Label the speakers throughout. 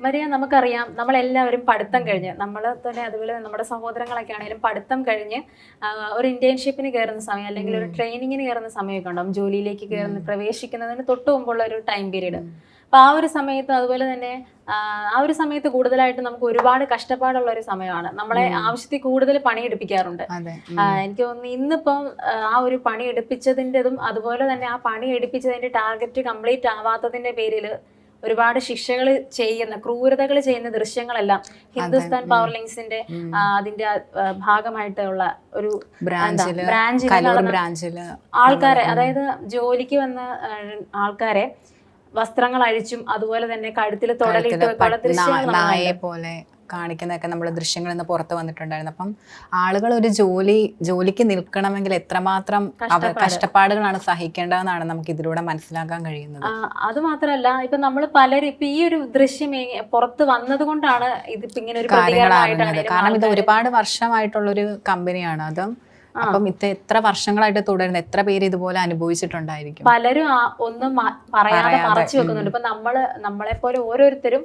Speaker 1: Maria നമുക്കറിയാം നമ്മളെല്ലാവരും പഠിത്തം കഴിഞ്ഞ് നമ്മൾ തന്നെ അതുപോലെ നമ്മുടെ സഹോദരങ്ങളൊക്കെ ആണെങ്കിലും പഠിത്തം കഴിഞ്ഞ് ഒരു ഇന്റേൺഷിപ്പിന് കയറുന്ന സമയം അല്ലെങ്കിൽ ഒരു ട്രെയിനിങ്ങിന് കയറുന്ന സമയമൊക്കെ ഉണ്ടാവും. ജോലിയിലേക്ക് കയറുന്ന പ്രവേശിക്കുന്നതിന് തൊട്ട് മുമ്പുള്ള ഒരു ടൈം പീരീഡ് അപ്പോൾ ആ ഒരു സമയത്ത് അതുപോലെ തന്നെ ആ, ഒരു സമയത്ത് കൂടുതലായിട്ട് നമുക്ക് ഒരുപാട് കഷ്ടപ്പാടുള്ള ഒരു സമയമാണ്. നമ്മളെ ആവശ്യത്തിൽ കൂടുതൽ പണിയെടുപ്പിക്കാറുണ്ട്. എനിക്ക് തോന്നുന്നു ഇന്നിപ്പം ആ, ഒരു പണി എടുപ്പിച്ചതിന്റെതും അതുപോലെ തന്നെ ആ പണി എടുപ്പിച്ചതിന്റെ ടാർഗറ്റ് കംപ്ലീറ്റ് ആവാത്തതിന്റെ പേരിൽ ഒരുപാട് ശിക്ഷകൾ ചെയ്യുന്ന ക്രൂരതകൾ ചെയ്യുന്ന ദൃശ്യങ്ങളെല്ലാം ഹിന്ദുസ്ഥാൻ പവർ ലിങ്സിന്റെ അതിന്റെ ഭാഗമായിട്ടുള്ള ഒരു ബ്രാഞ്ചിൽ ആൾക്കാരെ അതായത് ജോലിക്ക് വന്ന ആൾക്കാരെ വസ്ത്രങ്ങൾ അഴിച്ചും അതുപോലെ തന്നെ കഴുത്തിൽ തൊടലിട്ട്
Speaker 2: പോലെ. കാണിക്കുന്നതൊക്കെ നമ്മൾ ദൃശ്യങ്ങൾ നിന്ന് പുറത്ത് വന്നിട്ടുണ്ടായിരുന്നു. അപ്പം ആളുകൾ ഒരു ജോലി ജോലിക്ക് നിൽക്കണമെങ്കിൽ എത്രമാത്രം അവർ കഷ്ടപ്പാടുകളാണ് സഹിക്കേണ്ടതെന്നാണ് നമുക്ക് ഇതിലൂടെ മനസ്സിലാക്കാൻ കഴിയുന്നത്.
Speaker 1: അത് മാത്രമല്ല ഇപ്പൊ നമ്മൾ പലരും ഇപ്പൊ ഈ ഒരു ദൃശ്യം പുറത്ത് വന്നത് കൊണ്ടാണ് ഇതിപ്പോ ഇങ്ങനെ ഒരു
Speaker 2: കാരണം ഇത് ഒരുപാട് വർഷമായിട്ടുള്ള ഒരു കമ്പനിയാണ്. അതും അപ്പം ഇത് എത്ര വർഷങ്ങളായിട്ട് തുടരുന്ന എത്ര പേര് ഇതുപോലെ അനുഭവിച്ചിട്ടുണ്ടായിരിക്കും?
Speaker 1: പലരും ഒന്നും പറയാതെ മറച്ചു വെക്കുന്നുണ്ട്. ഇപ്പൊ നമ്മൾ നമ്മളെ പോലെ ഓരോരുത്തരും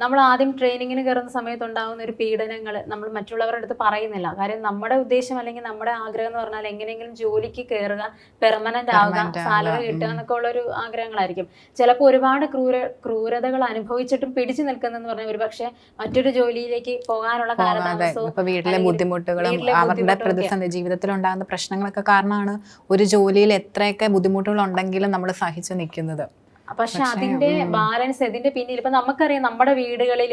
Speaker 1: നമ്മൾ ആദ്യം ട്രെയിനിങ്ങിന് കയറുന്ന സമയത്ത് ഉണ്ടാകുന്ന ഒരു പീഡനങ്ങൾ നമ്മൾ മറ്റുള്ളവരുടെ അടുത്ത് പറയുന്നില്ല. കാര്യം നമ്മുടെ ഉദ്ദേശം അല്ലെങ്കിൽ നമ്മുടെ ആഗ്രഹം എന്ന് പറഞ്ഞാൽ എങ്ങനെയെങ്കിലും ജോലിക്ക് കയറുക പെർമനന്റ് ആവുക സാലറി കിട്ടുക എന്നൊക്കെ ഉള്ള ഒരു ആഗ്രഹങ്ങളായിരിക്കും. ചിലപ്പോൾ ഒരുപാട് ക്രൂര ക്രൂരതകൾ അനുഭവിച്ചിട്ടും പിടിച്ചു നിൽക്കുന്നെന്ന് പറഞ്ഞാൽ ഒരു പക്ഷേ മറ്റൊരു ജോലിയിലേക്ക് പോകാനുള്ള കാലതാമസവും
Speaker 2: വീട്ടിലെ ബുദ്ധിമുട്ടുകളും അവരുടെ പ്രതിസന്ധി ജീവിതത്തിൽ ഉണ്ടാകുന്ന പ്രശ്നങ്ങളൊക്കെ കാരണമാണ് ഒരു ജോലിയിൽ എത്രയൊക്കെ ബുദ്ധിമുട്ടുകൾ ഉണ്ടെങ്കിലും നമ്മൾ സഹിച്ചു നിൽക്കുന്നത്.
Speaker 1: പക്ഷെ അതിന്റെ ബാലൻസ് ഇതിന്റെ പിന്നിൽ ഇപ്പൊ നമുക്കറിയാം നമ്മുടെ വീടുകളിൽ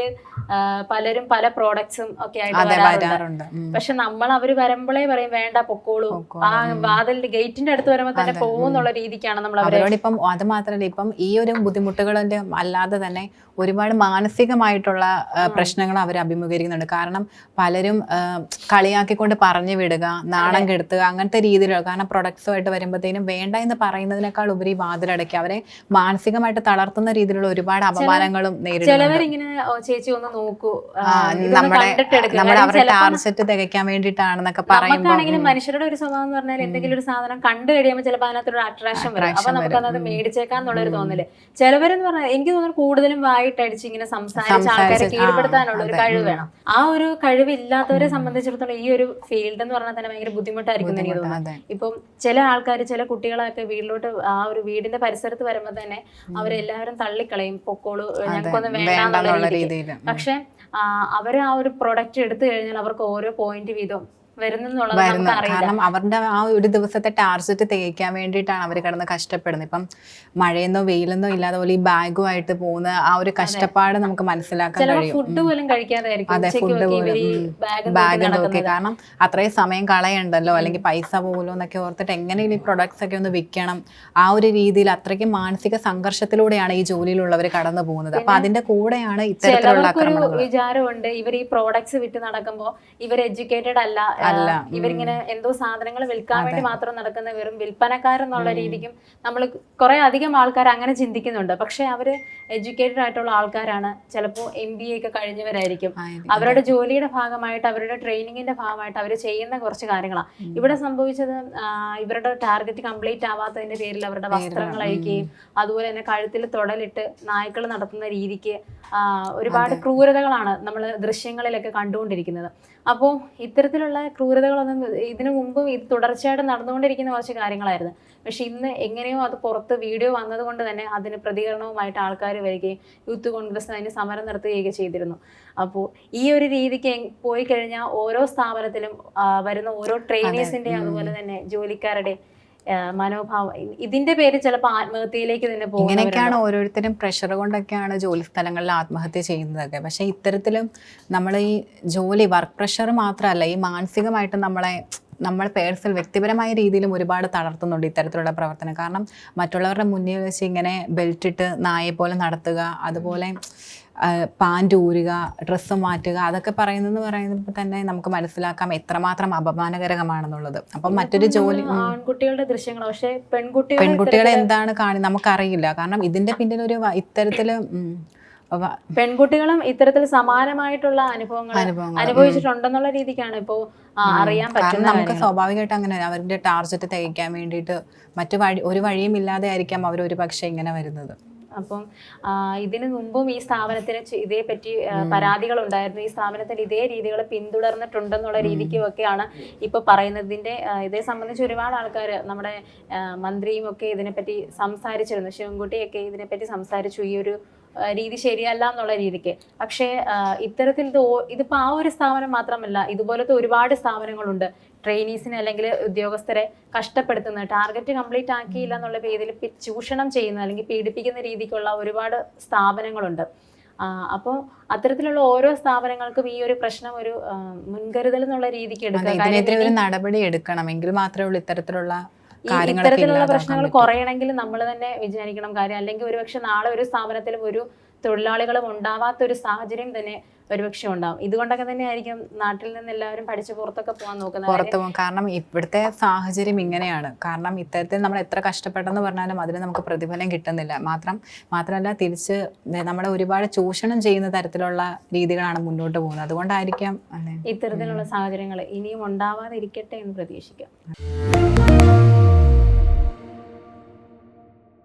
Speaker 1: പലരും പല പ്രോഡക്ട്സും ഒക്കെ ആയിട്ട് വരാറുണ്ട്. പക്ഷെ നമ്മൾ അവർ വരുമ്പോഴേ പറയും വേണ്ട പൊക്കോളൂ. ആ വാതിലിന്റെ ഗേറ്റിന്റെ അടുത്ത് വരുമ്പോ തന്നെ പോകുന്നുള്ള രീതിക്കാണ് നമ്മൾ അവരെ
Speaker 2: അവരോട് ഇപ്പം അത് മാത്രമല്ല ഇപ്പം ഈ ഒരു ബുദ്ധിമുട്ടുകളിന്റെ അല്ലാതെ തന്നെ ഒരുപാട് മാനസികമായിട്ടുള്ള പ്രശ്നങ്ങൾ അവർ അഭിമുഖീകരിക്കുന്നുണ്ട്. കാരണം പലരും കളിയാക്കിക്കൊണ്ട് പറഞ്ഞു വിടുക നാണം കെടുത്തുക അങ്ങനത്തെ രീതിയിലുള്ള കാരണം പ്രൊഡക്ട്സുമായിട്ട് വരുമ്പോഴത്തേനും വേണ്ട എന്ന് പറയുന്നതിനേക്കാൾ ഉപരി വാതിലടക്കി അവരെ മാനസികമായിട്ട് തളർത്തുന്ന രീതിയിലുള്ള ഒരുപാട് അപമാനങ്ങളും നേരിടുന്നുണ്ട്.
Speaker 1: ചിലവരിങ്ങനെ "ഓ, ചേച്ചി ഒന്ന് നോക്കൂ. ആ,
Speaker 2: ആ,
Speaker 1: ഇതൊന്ന്
Speaker 2: നമ്മുടെ
Speaker 1: കണ്ടിട്ട് എടുക്കുക."
Speaker 2: നമ്മുടെ അവരുടെ ടാർജറ്റ് തികയ്ക്കാൻ വേണ്ടിയിട്ടാണെന്നൊക്കെ പറയുമ്പോൾ
Speaker 1: മനുഷ്യരുടെ ഒരു സ്വഭാവം എന്ന് പറഞ്ഞാൽ എന്തെങ്കിലും ഒരു സാധനം കണ്ടു കഴിയുമ്പോൾ ചിലപ്പോൾ അതിനകത്തൊരു അട്രാക്ഷൻ വരും. അപ്പൊ നമുക്ക് അത് മേടിച്ചേക്കാൻ എന്നുള്ളൊരു തോന്നൽ. ചിലവരെന്ന് പറഞ്ഞാൽ എനിക്ക് തോന്നുന്നു കൂടുതലും വായിട്ടടിച്ച് ഇങ്ങനെ സംസാരിച്ച് ആൾക്കാരെ കീഴ്പ്പെടുത്താനുള്ള ഒരു. കഴിവ് വേണം. ആ ഒരു കഴിവ് ഇല്ലാത്തവരെ സംബന്ധിച്ചിടത്തോളം ഈ ഒരു ഫീൽഡ് എന്ന് പറഞ്ഞാൽ തന്നെ ഭയങ്കര ബുദ്ധിമുട്ടായിരിക്കും എനിക്ക് തോന്നുന്നു.
Speaker 2: അതെ.
Speaker 1: ഇപ്പം ചില ആൾക്കാർ ചില കുട്ടികളൊക്കെ വീട്ടിലോട്ട് ആ ഒരു വീടിന്റെ പരിസരത്ത് വരുമ്പോൾ തന്നെ അവരെല്ലാവരും തള്ളിക്കളയും പൊക്കോൾ ഞങ്ങൾക്കൊന്നും വേണ്ട എന്നുള്ള
Speaker 2: രീതിയിൽ.
Speaker 1: പക്ഷെ അവർ ആ ഒരു പ്രൊഡക്റ്റ് എടുത്തു കഴിഞ്ഞാൽ അവർക്ക് ഓരോ പോയിന്റ് വീതം
Speaker 2: കാരണം അവരുടെ ആ ഒരു ദിവസത്തെ ടാർജറ്റ് തികയ്ക്കാൻ വേണ്ടിയിട്ടാണ് അവർ കിടന്ന് കഷ്ടപ്പെടുന്നത്. ഇപ്പം മഴയെന്നോ വെയിലെന്നോ ഇല്ലാതെ പോലെ ഈ ബാഗുമായിട്ട് പോകുന്ന ആ ഒരു കഷ്ടപ്പാട് നമുക്ക് മനസ്സിലാക്കാൻ കഴിയും. അതെ ഫുഡ് പോലും.
Speaker 1: ബാഗ്
Speaker 2: നോക്കി കാരണം അത്രയും സമയം കളയണ്ടല്ലോ? അല്ലെങ്കിൽ പൈസ പോകുമല്ലോ എന്നൊക്കെ ഓർത്തിട്ട് എങ്ങനെയും ഈ പ്രൊഡക്ട്സ് ഒക്കെ ഒന്ന് വിൽക്കണം. ആ ഒരു രീതിയിൽ അത്രയ്ക്ക് മാനസിക സംഘർഷത്തിലൂടെയാണ് ഈ ജോലിയിലുള്ളവർ കടന്നു പോകുന്നത്. അപ്പൊ അതിന്റെ കൂടെയാണ് ഇത്തരത്തിലുള്ള
Speaker 1: വിചാരമുണ്ട് ഇവർ ഈ പ്രോഡക്ട്സ് വിറ്റ് നടക്കുമ്പോൾ ഇവർ എഡ്യൂക്കേറ്റഡ് അല്ല, ഇവരിങ്ങനെ എന്തോ സാധനങ്ങൾ വിൽക്കാൻ വേണ്ടി മാത്രം നടക്കുന്ന വെറും വിൽപ്പനക്കാരെന്നുള്ള രീതിക്കും നമ്മൾ കുറെ അധികം ആൾക്കാർ അങ്ങനെ ചിന്തിക്കുന്നുണ്ട്. പക്ഷെ അവർ എഡ്യൂക്കേറ്റഡ് ആയിട്ടുള്ള ആൾക്കാരാണ്. ചിലപ്പോൾ എം ബി എ ഒക്കെ കഴിഞ്ഞവരായിരിക്കും. അവരുടെ ജോലിയുടെ ഭാഗമായിട്ട് അവരുടെ ട്രെയിനിങ്ങിന്റെ ഭാഗമായിട്ട് അവർ ചെയ്യുന്ന കുറച്ച് കാര്യങ്ങളാണ് ഇവിടെ സംഭവിച്ചത് ഇവരുടെ ടാർഗറ്റ് കംപ്ലീറ്റ് ആവാത്തതിന്റെ പേരിൽ അവരുടെ വസ്ത്രങ്ങൾ അയക്കുകയും അതുപോലെ തന്നെ കഴുത്തിൽ തൊടലിട്ട് നായ്ക്കൾ നടത്തുന്ന രീതിക്ക് ഒരുപാട് ക്രൂരതകളാണ് നമ്മൾ ദൃശ്യങ്ങളിലൊക്കെ കണ്ടുകൊണ്ടിരിക്കുന്നത്. അപ്പോൾ ഇത്തരത്തിലുള്ള ക്രൂരതകളൊന്നും ഇതിനു മുമ്പും ഇത് തുടർച്ചയായിട്ട് നടന്നുകൊണ്ടിരിക്കുന്ന കുറച്ച് കാര്യങ്ങളായിരുന്നു. പക്ഷെ ഇന്ന് എങ്ങനെയോ അത് പുറത്ത് വീഡിയോ വന്നത് കൊണ്ട് തന്നെ അതിന് പ്രതികരണവുമായിട്ട് ആൾക്കാർ വരികയും യൂത്ത് കോൺഗ്രസ് അതിന് സമരം നടത്തുകയൊക്കെ ചെയ്തിരുന്നു. അപ്പോൾ ഈ ഒരു രീതിക്ക് പോയി കഴിഞ്ഞാൽ ഓരോ സ്ഥാപനത്തിലും വരുന്ന ഓരോ ട്രെയിനേഴ്സിന്റെ അതുപോലെ തന്നെ ജോലിക്കാരുടെ മനോഭാവം ഇതിന്റെ പേര് ചിലപ്പോൾ ആത്മഹത്യയിലേക്ക് തന്നെ പോകും
Speaker 2: ഇങ്ങനെയൊക്കെയാണ് ഓരോരുത്തരും പ്രഷർ കൊണ്ടൊക്കെയാണ് ജോലി സ്ഥലങ്ങളിൽ ആത്മഹത്യ ചെയ്യുന്നതൊക്കെ പക്ഷേ ഇത്തരത്തിലും നമ്മൾ ഈ ജോലി വർക്ക് പ്രഷർ മാത്രമല്ല ഈ മാനസികമായിട്ട് നമ്മളെ നമ്മൾ പേഴ്സണൽ വ്യക്തിപരമായ രീതിയിലും ഒരുപാട് തളർത്തുന്നുണ്ട് ഇത്തരത്തിലുള്ള പ്രവർത്തനം. കാരണം മറ്റുള്ളവരുടെ മുന്നിൽ വെച്ച് ഇങ്ങനെ ബെൽറ്റ് ഇട്ട് നായെ പോലെ നടത്തുക അതുപോലെ പാന്റ് ഊരുക ഡ്രസ്സ് മാറ്റുക അതൊക്കെ പറയുന്നതെന്ന് പറയുമ്പോൾ തന്നെ നമുക്ക് മനസ്സിലാക്കാം എത്രമാത്രം അപമാനകരമാണെന്നുള്ളത്. അപ്പം മറ്റൊരു ജോലി.
Speaker 1: ആൺകുട്ടികളുടെ ദൃശ്യങ്ങൾ പക്ഷേ പെൺകുട്ടികൾ
Speaker 2: പെൺകുട്ടികളെ എന്താണ് കാണി നമുക്കറിയില്ല. കാരണം ഇതിന്റെ പിന്നിൽ ഒരു ഇത്തരത്തിൽ
Speaker 1: പെൺകുട്ടികളും ഇത്തരത്തിൽ സമാനമായിട്ടുള്ള അനുഭവങ്ങൾ അനുഭവിച്ചിട്ടുണ്ടെന്നുള്ള രീതിക്കാണ്. ഇപ്പോ ആ, അറിയാൻ പറ്റും
Speaker 2: നമുക്ക് സ്വാഭാവികമായിട്ട് അങ്ങനെ അവരുടെ ടാർജറ്റ് തികയ്ക്കാൻ വേണ്ടിയിട്ട് മറ്റു വഴി ഒരു വഴിയും ഇല്ലാതെ ആയിരിക്കാം അവർ ഒരു പക്ഷേ ഇങ്ങനെ വരുന്നത്.
Speaker 1: അപ്പം ഇതിനു മുമ്പും ഈ സ്ഥാപനത്തിന് ഇതേ ഇതേപ്പറ്റി പരാതികൾ ഉണ്ടായിരുന്നു ഈ സ്ഥാപനത്തിൽ ഇതേ രീതികൾ പിന്തുടർന്നിട്ടുണ്ടെന്നുള്ള രീതിക്കും ഒക്കെയാണ് ഇപ്പൊ പറയുന്നതിന്റെ ഇതേ സംബന്ധിച്ച് ഒരുപാട് ആൾക്കാർ നമ്മുടെ മന്ത്രിയും ഒക്കെ ഇതിനെപ്പറ്റി സംസാരിച്ചിരുന്നു. ശിവൻകുട്ടിയൊക്കെ ഇതിനെപ്പറ്റി സംസാരിച്ചു. ഈ ഒരു രീതി ശരിയല്ല എന്നുള്ള രീതിക്ക്. പക്ഷേ ഇത്തരത്തിൽ ഇത് ഓ- ഇതിപ്പോ ആ ഒരു സ്ഥാപനം മാത്രമല്ല ഇതുപോലത്തെ ഒരുപാട് സ്ഥാപനങ്ങളുണ്ട്. ട്രെയിനീസിനെ അല്ലെങ്കിൽ ഉദ്യോഗസ്ഥരെ കഷ്ടപ്പെടുത്തുന്ന ടാർഗറ്റ് കംപ്ലീറ്റ് ആക്കിയില്ല എന്നുള്ള പേരിൽ ചൂഷണം ചെയ്യുന്ന അല്ലെങ്കിൽ പീഡിപ്പിക്കുന്ന രീതിക്കുള്ള ഒരുപാട് സ്ഥാപനങ്ങളുണ്ട്. അപ്പോൾ അത്തരത്തിലുള്ള ഓരോ സ്ഥാപനങ്ങൾക്കും ഈ ഒരു പ്രശ്നം ഒരു മുൻകരുതൽ എന്നുള്ള രീതിക്ക് എടുക്കാം
Speaker 2: നടപടി എടുക്കണം. എങ്കിൽ മാത്രമേ ഉള്ളൂ ഇത്തരത്തിലുള്ള
Speaker 1: ഇത്തരത്തിലുള്ള പ്രശ്നങ്ങൾ കുറയണമെങ്കിൽ നമ്മൾ തന്നെ വിചാരിക്കണം കാര്യം. അല്ലെങ്കിൽ ഒരുപക്ഷെ നാളെ ഒരു സ്ഥാപനത്തിലും ഒരു തൊഴിലാളികളും ഉണ്ടാവാത്ത ഒരു സാഹചര്യം തന്നെ ഒരുപക്ഷെ ഉണ്ടാവും. ഇതുകൊണ്ടൊക്കെ തന്നെ ആയിരിക്കും നാട്ടിൽ നിന്ന് എല്ലാവരും പഠിച്ച് പുറത്തൊക്കെ പോകാൻ നോക്കുന്നത്
Speaker 2: പുറത്തു പോകും കാരണം ഇവിടുത്തെ സാഹചര്യം ഇങ്ങനെയാണ്. കാരണം ഇത്തരത്തിൽ നമ്മൾ എത്ര കഷ്ടപ്പെട്ടെന്ന് പറഞ്ഞാലും അതിന് നമുക്ക് പ്രതിഫലം കിട്ടുന്നില്ല. മാത്രം മാത്രമല്ല തിരിച്ച് നമ്മളെ ഒരുപാട് ചൂഷണം ചെയ്യുന്ന തരത്തിലുള്ള രീതികളാണ് മുന്നോട്ട് പോകുന്നത്. അതുകൊണ്ടായിരിക്കാം
Speaker 1: ഇത്തരത്തിലുള്ള സാഹചര്യങ്ങൾ ഇനിയും ഉണ്ടാവാതിരിക്കട്ടെ എന്ന് പ്രതീക്ഷിക്കാം.